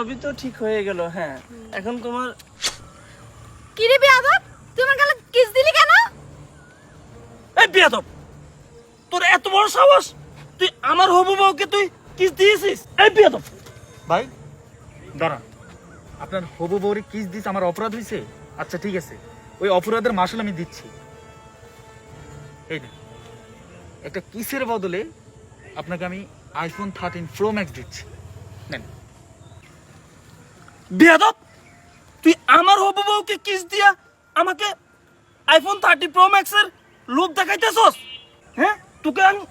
সবই তো ঠিক হয়ে গেল হ্যাঁ। এখন তোমার কি রে বিয়াদব? তুই আমার গালে কিস দিলি কেন? এই বিয়াদব তোর এত বড় সাহস? তুই আমার হবু বউকে তুই কিস দিয়েছিস? এই বিয়াদব। ভাই দাঁড়ান আপনার হবু বউরে কিস দিস আমার অপরাধ হয়েছে আচ্ছা ঠিক আছে। ওই অপরাধের মাসুল আমি দিচ্ছি। এই একটা কিসের বদলে আপনাকে আমি আইফোন থার্টিন প্রো ম্যাক্স দিচ্ছি। নেন। বিয়াদব, তুই আমার হবু বউকে কিস দিয়া আমাকে আইফোন থার্টি প্রো ম্যাক্সের লোভ দেখাইতেছস? হ্যাঁ? তোকে আমি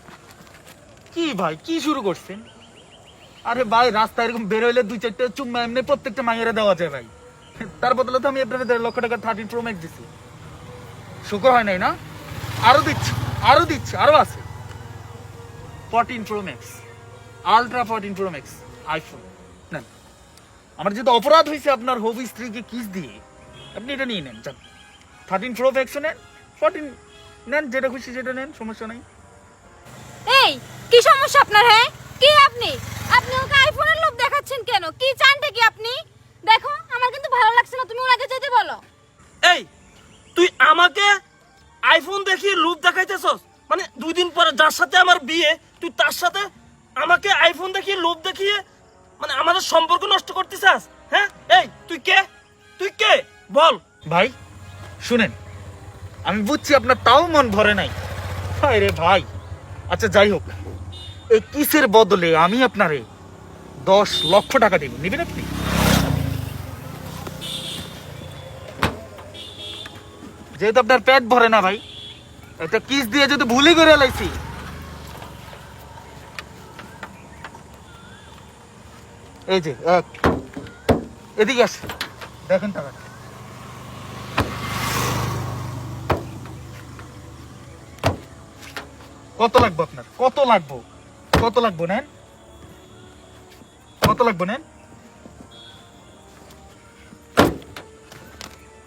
কি ভাই, কি শুরু করছেন? আরে ভাই, রাস্তায় এরকম বের হইলে দুই চারটে চুম্মা এমনি প্রত্যেকটা মাইয়েরা দেওয়া যায় ভাই। তার বদলে তো আমি আপনাকে দেড় লক্ষ টাকা থার্টিন প্রো ম্যাক্স দিচ্ছি শুক্র হয় নাই না? আরও দিচ্ছি আরও দিচ্ছি, আরও আছে। Fourteen pro max ultra fourteen pro max iPhone আমার যেহেতু অপরাধ হয়েছে আপনার হবি স্ত্রীকে কিস দিয়ে আপনি এটা নিয়ে নেন যান। থার্টিন প্রো ম্যাক্সও নেন ফোরটিন নেন যেটা খুশি সেটা নেন সমস্যা নেই। এই কি সমস্যা আপনার হ্যাঁ? কি আপনি? আপনি ওকে আইফোনের লোভ দেখাচ্ছেন কেন? কি চানটা কি আপনি? দেখো আমার কিন্তু ভালো লাগছে না তুমি ওনাকে যেতে বলো। এই তুই আমাকে আইফোন দেখিয়ে লোভ দেখাইতেছস? মানে দুই দিন পরে যার সাথে আমার বিয়ে তুই তার সাথে আমাকে আইফোন দেখিয়ে লোভ দেখিয়ে মানে আমাদের সম্পর্ক নষ্ট করতে চাস হ্যাঁ? এই, তুই কে? তুই কে? বল। ভাই, শুনেন, আমি বুঝছি আপনার তাও মন ভরে নাই। হায় রে ভাই। আচ্ছা যাই হোক, এই কিসের বদলে আমি আপনারে দশ লক্ষ টাকা দেব, নেবেন আপনি? যেহেতু আপনার পেট ভরে না ভাই, একটা কিস দিয়ে যদি ভুলে করে লাইছি এই যে এক। এদিকে আসে। দেখেন টাকাটা। কত লাগবে আপনার? কত লাগবো? কত লাগবো নেন? কত লাগবো নেন?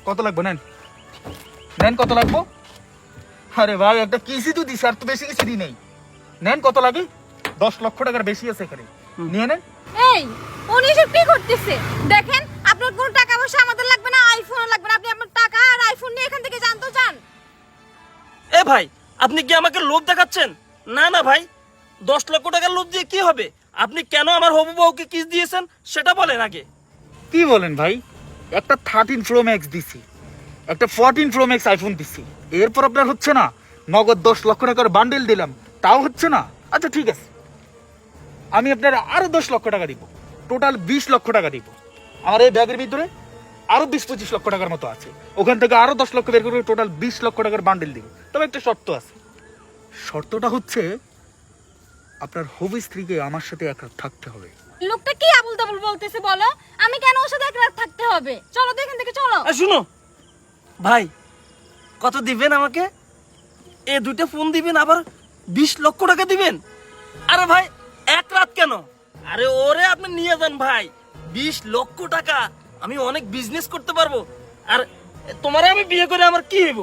কত লাগবো নেন? নেন কত লাগবো? আরে ভাই একটা কিসি তো দিস আর তো বেশি কিছু দিই নেই। নেন কত লাগে? দশ লক্ষ টাকার বেশি আছে এখানে। নিয়ে নেন। এই উনি এসব কি করতেছে? দেখেন আপনার কোনো টাকা পয়সা আমাদের লাগবে না আইফোনও লাগবে না আপনি আপনার টাকা আর আইফোন নিয়ে এখান থেকে জানতো যান। এ ভাই আপনি কি আমাকে লোভ দেখাচ্ছেন? না না ভাই দশ লক্ষ টাকার লোভ দিয়ে কি হবে? আপনি কেন আমার হবু বউকে কিস দিয়েছেন? সেটা বলেন আগে। কি বলেন ভাই? একটা থার্টিন প্রো ম্যাক্স দিছি একটা ফোরটিন প্রো ম্যাক্স আইফোন দিছি। এরপর আপনার হচ্ছে না নগদ দশ লক্ষ টাকার বান্ডেল দিলাম তাও হচ্ছে না? আচ্ছা ঠিক আছে। আমি আপনার আরও দশ লক্ষ টাকা দিব। টোটাল বিশ লক্ষ টাকা দিব। আমার এই ব্যাগের ভিতরে আরও বিশ পঁচিশ লক্ষ টাকার মতো আছে। ওখান থেকে আরও দশ লক্ষ বের করে টোটাল বিশ লক্ষ টাকার বান্ডেল দিব। তবে একটা শর্ত আছে। শর্তটা হচ্ছে আপনার হবি স্ত্রীকে আমার সাথে এক রাত থাকতে হবে। লোকটা কি আবুল তাবুল বলতেছে বলো? আমি কেন ওর সাথে এক রাত থাকতে হবে? চলো তো এখান থেকে চলো। আর শুনো। ভাই কত দিবেন আমাকে? এ দুইটা ফোন দিবেন আবার বিশ লক্ষ টাকা দিবেন? আরে ভাই এক রাত কেন? আরে ওরে আপনি নিয়ে যান ভাই। বিশ লক্ষ টাকা আমি অনেক বিজনেস করতে পারব। আর তোমারে আমি বিয়ে করে আমার কি হইব?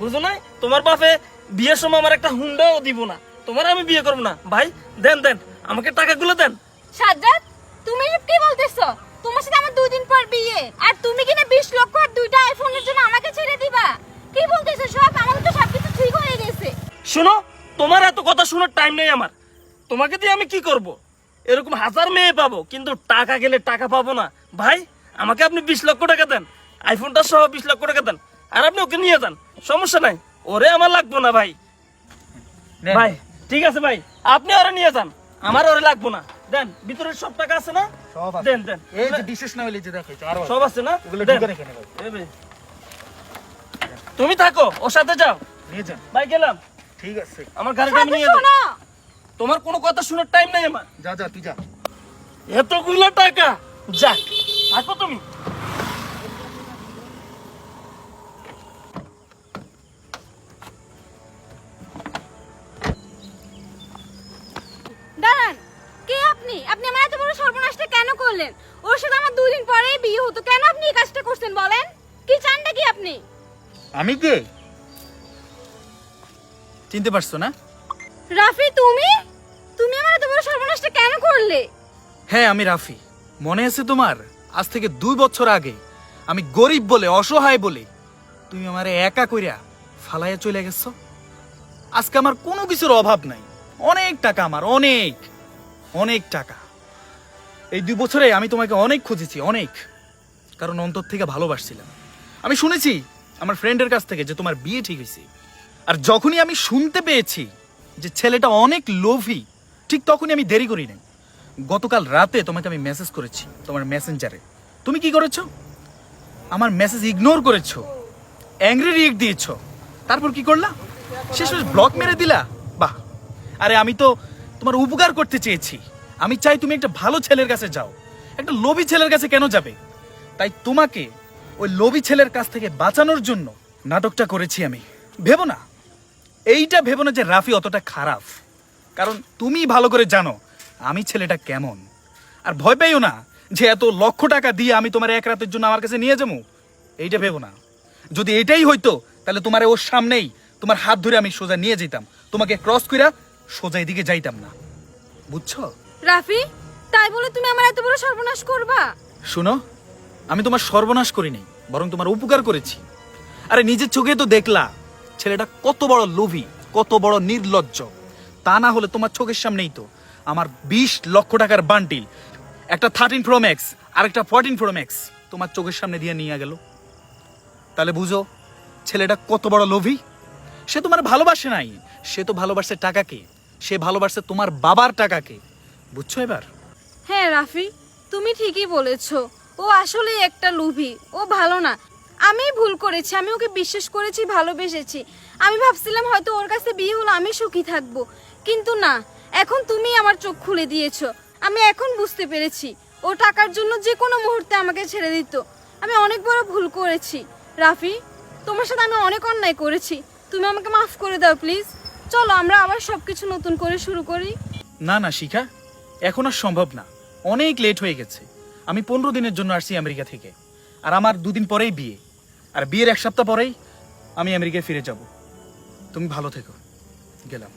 বুঝো না তোমার বাপে বিয়ের সময় আমার একটা হুন্ডাও দিব না। তোমার আমি বিয়ে করব না। ভাই দেন দেন আমাকে টাকাগুলো দেন। সাজ্জাদ তুমি কি বলতেছো? তোমার সাথে আমার দুই দিন পর বিয়ে। আর তুমি কিনা বিশ লক্ষ আর দুইটা আইফোনের জন্য আমাকে ছেড়ে দিবা? কি বলতেছো সব? আমাদের তো সবকিছু ঠিক হয়ে গেছে। শোনো তোমার এত কথা শোনার টাইম নেই আমার। তোমাকে দিয়ে আমি কি করব? এরকম হাজার মেয়ে পাবো কিন্তু টাকা গেলে টাকা পাবো না। ভাই আমাকে আপনি বিশ লক্ষ টাকা দেন আইফোনটা সহ বিশ লক্ষ টাকা দেন আর আপনি ওকে নিয়ে যান সমস্যা নাই। ওরে আমার লাগবো না ভাই। ভাই ঠিক আছে ভাই। আপনি ওরে নিয়ে যান আমার ওরে লাগবো না। দেন ভিতরের সব টাকা আছে না? সব দেন দেন। এই যে বিশেষ না হইলে যে দেখো সব আছে না। তুমি থাকো ওর সাথে যাও। নিয়ে যান। ভাই গেলাম। ঠিক আছে। আমার গাড়িটা নিয়ে শোনো। তোমার কোনো কথা শোনার টাইম নাই আমার। যা যা তুই যা। এতগুলো টাকা? যাক থাকো তুমি। দাঁড়ান কে আপনি? আপনি আমার এত বড় সর্বনাশটা কেন করলেন? ওর সাথে আমার দুই দিন পরেই বিয়ে হতো কেন আপনি এই কাজটা করছেন বলেন? কি চানটা কি আপনি? আমি কে? চিনতে পারছ না? রাফি, তুমি? তুমি আমার এত বড় সর্বনাশটা কেন করলে? হ্যাঁ আমি রাফি। মনে আছে তোমার? আজ থেকে দুই বছর আগে। আমি গরিব বলে, অসহায় বলে। তুমি আমারে একা কইরা ফালাইয়া চলে গেছো। আজকে আমার কোনো কিছুর অভাব নাই। অনেক টাকা আমার, অনেক অনেক টাকা। এই দুই বছরে আমি তোমাকে অনেক খুঁজেছি, অনেক। কারণ অন্তর থেকে ভালোবাসছিলাম। আমি শুনেছি আমার ফ্রেন্ডের কাছ থেকে যে তোমার বিয়ে ঠিক হয়েছে। আর যখনই আমি শুনতে পেয়েছি যে ছেলেটা অনেক লোভী, ঠিক তখনই আমি দেরি করি নাই। গতকাল রাতে তোমাকে আমি মেসেজ করেছি তোমার মেসেঞ্জারে তুমি কি করেছ? আমার মেসেজ ইগনোর করেছ অ্যাংরি রিয়েক্ট দিয়েছ। তারপর কি করলা? শেষমেশ ব্লক মেরে দিলা? বাহ! আরে আমি তো তোমার উপকার করতে চেয়েছি। আমি চাই তুমি একটা ভালো ছেলের কাছে যাও। একটা লোভী ছেলের কাছে কেন যাবে? তাই তোমাকে ওই লোভী ছেলের কাছ থেকে বাঁচানোর জন্য নাটকটা করেছি আমি। ভেবো না। এইটা ভেবো না যে রাফি অতটা খারাপ। কারণ তুমি ভালো করে জানো আমি ছেলেটা কেমন। আর ভয় পাইও না যে এত লক্ষ টাকা দিয়ে আমি তোমার এক রাতের জন্য আমার কাছে নিয়ে যাব। এইটা ভেবো না। যদি এটাই হইতো তাহলে তোমার ওর সামনেই তোমার হাত ধরে আমি সোজা নিয়ে যেতাম। তোমাকে ক্রস কইরা সোজা এদিকে যাইতাম না। বুঝছ? রাফি তাই বলে তুমি আমার এত বড় সর্বনাশ করবা? শুনো আমি তোমার সর্বনাশ করিনি বরং তোমার উপকার করেছি। আরে নিজের চোখে তো দেখলা। ছেলেটা কত বড় লোভী, কত বড় নির্লজ্জ। তা না হলে তোমার চোখের সামনেই তো আমার বিশ লক্ষ টাকার বান্ডিল, একটা থার্টিন প্রো ম্যাক্স আর একটা ফোরটিন প্রো ম্যাক্স তোমার চোখের সামনে দিয়ে নিয়ে গেল। তাহলে বুঝো, ছেলেটা কত বড় লোভী? সে তোমার ভালোবাসে নাই, সে তো ভালোবাসে টাকাকে, সে ভালোবাসে তোমার বাবার টাকাকে। বুঝছ এবার? হ্যাঁ রাফি, তুমি ঠিকই বলেছ। ও আসলে একটা লোভী, ও ভালো না আমি ভুল করেছি, আমি ওকে বিশ্বাস করেছি, ভালোবেসেছি। আমি ভাবছিলাম হয়তো ওর কাছে বিয়ে হলো, আমি সুখী থাকব। কিন্তু না, এখন তুমি আমার চোখ খুলে দিয়েছ। আমি এখন বুঝতে পেরেছি, ও টাকার জন্য যে কোনো মুহূর্তে আমাকে ছেড়ে দিত। আমি অনেক বড় ভুল করেছি। রাফি, তোমার সাথে আমি অনেক অন্যায় করেছি। তুমি আমাকে মাফ করে দাও, প্লিজ। চলো, আমরা আবার সবকিছু নতুন করে শুরু করি। না না, শিখা, এখন আর সম্ভব না। অনেক লেট হয়ে গেছে। আমি পনেরো দিনের জন্য আসছি আমেরিকা থেকে। আর আমার দুদিন পরেই বিয়ে। আর বিয়ের এক সপ্তাহ পরেই আমি আমেরিকায় ফিরে যাব। তুমি ভালো থেকো। গেলাম।